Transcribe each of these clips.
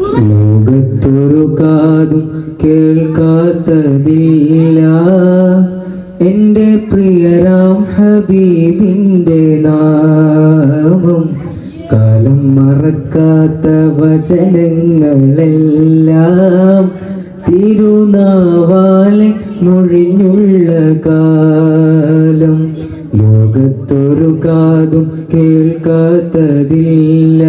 ലോകത്തൊരു കാതും കേൾക്കാത്തതില്ല എന്റെ പ്രിയരാം ഹബീബിന്റെ നാമം. കാലം മറക്കാത്ത വചനങ്ങളെല്ലാം തിരുനാവാലെ മൊഴിഞ്ഞുള്ള കാലം. ലോകത്തൊരു കാതും കേൾക്കാത്തതില്ല.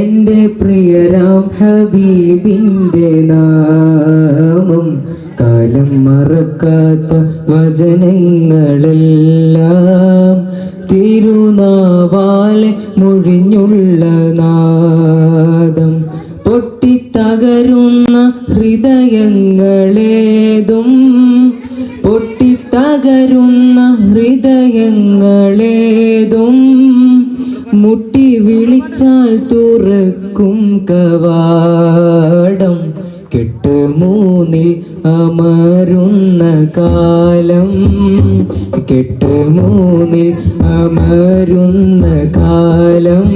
എന്റെ പ്രിയരാം ഹബീബിന്റെ നാമം കാലം മറക്കാത്ത വചനങ്ങളെല്ലാം തിരുനാവാലെ മുഴിഞ്ഞുള്ള നാദം പൊട്ടിത്തകരുന്ന ഹൃദയങ്ങളേതും പൊട്ടിത്തകരുന്ന ഹൃദയങ്ങളേതും മുട്ടി വിളിച്ചാൽ തുറക്കും കവാടം. കെട്ട് മൂന്നിൽ അമരുന്ന കാലം. കെട്ട് മൂന്നിൽ അമരുന്ന കാലം.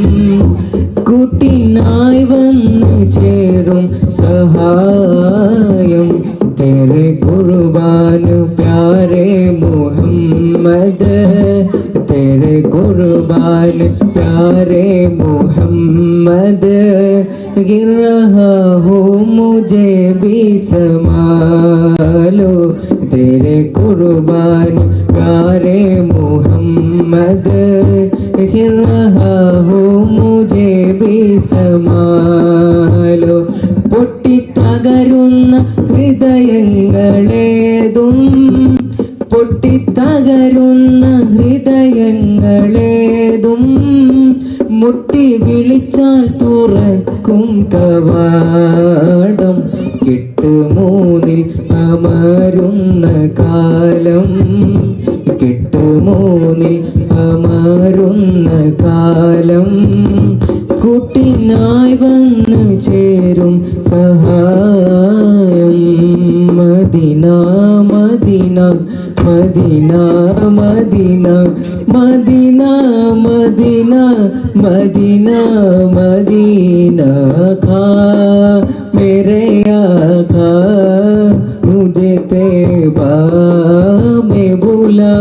കൂട്ടിനായി വന്ന് ചേരും സഹായം. मोहम्मद तेरे कुर्बान प्यारे मोहम्मद गिर रहा हूँ मुझे भी संभालो तेरे कुर्बान प्यारे मोहम्मद गिर रहा हूँ मुझे भी संभालो പൊട്ടിത്തകരുന്ന ഹൃദയങ്ങളേതും പൊട്ടിത്തകരുന്ന ഹൃദയങ്ങളേതും മുട്ടി വിളിച്ചാൽ തുറക്കും കവാടം. കെട്ടുമൂന്നിൽ അമരുന്ന കാലം. കെട്ടുമൂന്നിൽ അമരുന്ന കാലം. കുട്ടിനായി വന്ന് ചേരും സഹായം. മദിന മദിന মদিনা মদিনা মদিনা মদিনা মদিনা মদিনা খা। মেরে আখা মুঝে তেবা মে বুলা